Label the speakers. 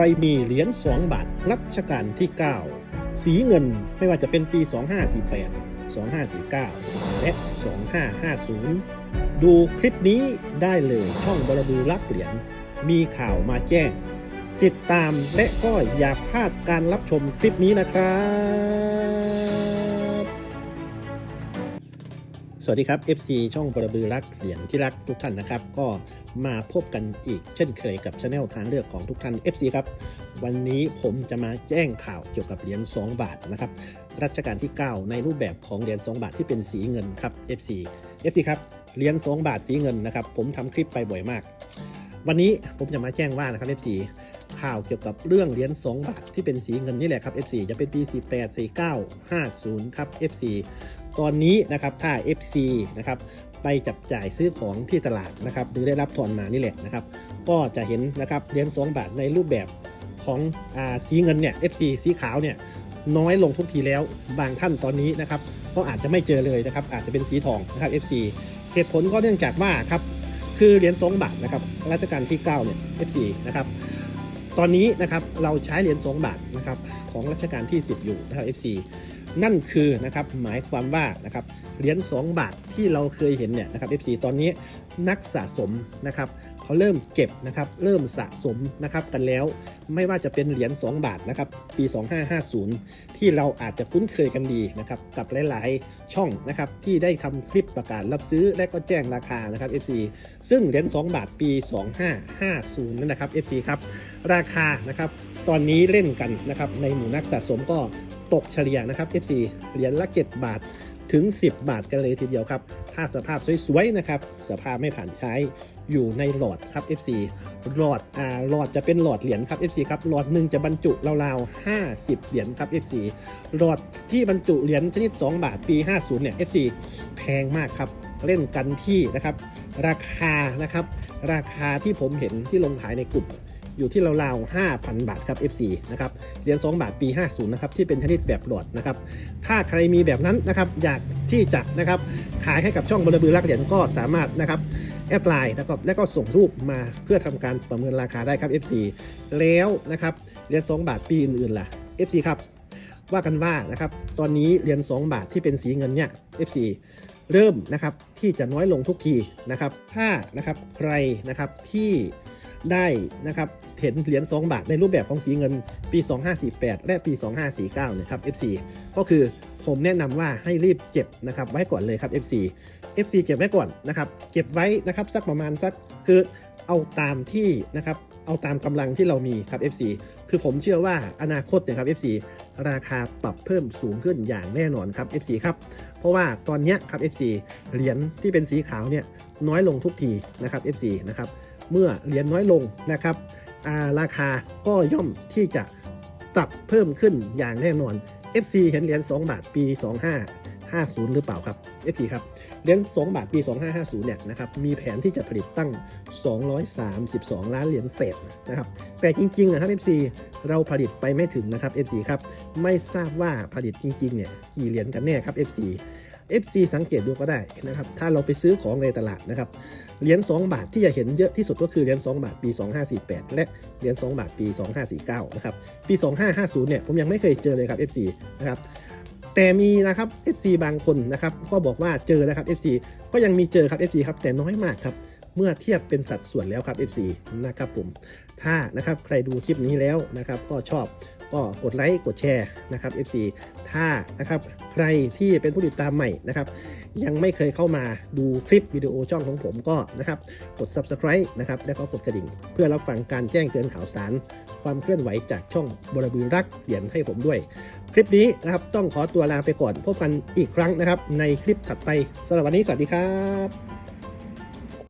Speaker 1: รมีเหรียญ2บาทรัชกาลที่ 9 สีเงินไม่ว่าจะเป็นปี 2548 2549 และ 2550 ดูคลิปนี้ได้เลยช่องบรบือรักเหรียญมีข่าวมาแจ้ง ติดตามและก็อย่าพลาดการรับชมคลิปนี้นะครับ สวัสดีครับ FC ช่องบรบือรักเหรียญที่รักทุกท่านนะครับ ก็มาพบกันอีกเช่นเคยกับช anel ทางเลือกของทุกท่าน FC ครับ วันนี้ผมจะมาแจ้งข่าวเกี่ยวกับเหรียญ2 บาทนะครับ รัชกาลที่ 9 ในรูปแบบของเหรียญ2 บาทที่เป็นสีเงินครับ FC FC ครับเหรียญ2 บาทสีเงินนะครับ ผมทำคลิปไปบ่อยมาก วันนี้ผมจะมาแจ้งว่านะครับ FC ข่าวเกี่ยวกับเรื่องเหรียญ2บาทที่เป็นสีเงินนี่แหละครับ FC จะเป็นปี 48 49 50 ครับ FC ตอนนี้นะครับถ้า FC นะครับไปจับจ่ายซื้อของที่ตลาดนะครับหรือได้รับทอนมานี่แหละนะครับ ก็จะเห็นนะครับเหรียญ2บาทในรูปแบบของอสีเงินเนี่ย FC สีขาวเนี่ยน้อยลงทุกทีแล้วบางท่านตอนนี้นะครับก็อาจจะไม่เจอเลยนะครับ อาจจะเป็นสีทองนะครับ FC เหตุผลก็เนื่องจากว่าครับคือเหรียญ2บาทนะครับรัชกาลที่9เนี่ย FC นะครับ ตอนนี้นะครับเราใช้เหรียญสองบาทนะครับของรัชกาลที่ 10 อยู่นะครับ FC นั่นคือนะครับหมายความว่านะครับเหรียญ2บาทที่เราเคยเห็นเนี่ยนะครับ FC ตอนนี้นักสะสมนะครับเขาเริ่มเก็บนะครับเริ่มสะสมนะครับกันแล้ว ไม่ว่าจะเป็นเหรียญ2บาทนะครับปี 2550ที่เราอาจจะคุ้นเคยกันดีนะครับกับหลาย ๆ ช่องนะครับที่ได้ทำคลิปประกาศรับซื้อและก็แจ้งราคานะครับ FC ซึ่งเหรียญ2บาทปี 2550นั่นนะครับ FC ครับราคานะครับตอนนี้เล่นกันนะครับในหมู่นักสะสมก็ตกเฉลี่ยนะครับ FC เหรียญละ7บาท ถึง 10 บาทกันเลยทีเดียวครับ ถ้าสภาพสวยๆนะครับ สภาพไม่ผ่านใช้อยู่ในหลอดครับ FC หลอดอ่าหลอดจะเป็นหลอดเหรียญครับ FC ครับ หลอดหนึ่งจะบรรจุราวๆ50 เหรียญครับ FC หลอดที่บรรจุเหรียญชนิด 2 บาทปี 50 เนี่ย FC แพงมากครับ เล่นกันที่นะครับ ราคานะครับ ราคาที่ผมเห็นที่ลงขายในกลุ่ม อยู่ที่ราวๆ5,000 บาทครับ FC นะครับเหรียญ2บาทปี 50 นะครับ ที่เป็นชนิดแบบหลอดนะครับ ถ้าใครมีแบบนั้นนะครับ อยากที่จะนะครับ ขายให้กับช่องบรบือรักเหรียญก็สามารถนะครับแอดไลน์นะครับแล้วก็ส่งรูปมาเพื่อทำการประเมินราคาได้ครับ FC แล้วนะครับเหรียญ2บาทปีอื่นๆล่ะ FC ครับว่ากันว่านะครับตอนนี้เหรียญ2บาทที่เป็นสีเงินเนี่ย FC เริ่มนะครับที่จะน้อยลงทุกทีนะครับ ถ้านะครับใครนะครับที่ได้นะครับ เห็นเหรียญ2บาทในรูปแบบของสีเงินปี 2548 และปี 2549นะครับ FC ก็คือผมแนะนำว่าให้รีบเก็บนะครับไว้ก่อนเลยครับ FC FC เก็บไว้ก่อนนะครับเก็บไว้นะครับสักประมาณสักคือเอาตามที่นะครับเอาตามกำลังที่เรามีครับ FC คือผมเชื่อว่าอนาคตเนี่ยครับ FC ราคาปรับเพิ่มสูงขึ้นอย่างแน่นอนครับ FC ครับเพราะว่าตอนนี้ครับ FC เหรียญที่เป็นสีขาวเนี่ยน้อยลงทุกทีนะครับ FC นะครับเมื่อเหรียญน้อยลงนะครับ ราคาก็ย่อมที่จะปรับเพิ่มขึ้นอย่างแน่นอน FC เห็นเหรียญ2บาทปี 2550 หรือเปล่าครับ FC ครับเหรียญ2บาทปี 2550 เนี่ยนะครับมีแผนที่จะผลิตตั้ง 232 ล้านเหรียญเศษนะครับแต่จริงๆนะครับ FC เราผลิตไปไม่ถึงนะครับ FC ครับไม่ทราบว่าผลิตจริงๆเนี่ยกี่เหรียญกันแน่ครับ FC FC สังเกตดูก็ได้นะครับ ถ้าเราไปซื้อของในตลาดนะครับ เหรียญ2บาทที่จะเห็นเยอะที่สุดก็คือเหรียญ2บาทปี 2548 และเหรียญ2บาทปี 2549 นะครับ ปี 2550 เนี่ยผมยังไม่เคยเจอเลยครับ FC นะครับ แต่มีนะครับ FC บางคนนะครับ ก็บอกว่าเจอนะครับ FC ก็ยังมีเจอครับ FC ครับ แต่น้อยมากครับเมื่อเทียบเป็นสัดส่วนแล้วครับ FC นะครับผม ถ้านะครับใครดูคลิปนี้แล้วนะครับก็ชอบ ก็กดไลค์กดแชร์นะครับ FC ถ้านะครับใครที่เป็นผู้ติดตามใหม่นะครับยังไม่เคยเข้ามาดูคลิปวิดีโอช่องของผมก็นะครับกด subscribe นะครับแล้วก็กดกระดิ่ง เพื่อรับฟังการแจ้งเตือนข่าวสาร ความเคลื่อนไหวจากช่องบรบือรักเหรียญให้ผมด้วย คลิปนี้นะครับต้องขอตัวลาไปก่อนพบกันอีกครั้งนะครับ ในคลิปถัดไปสำหรับวันนี้สวัสดีครับ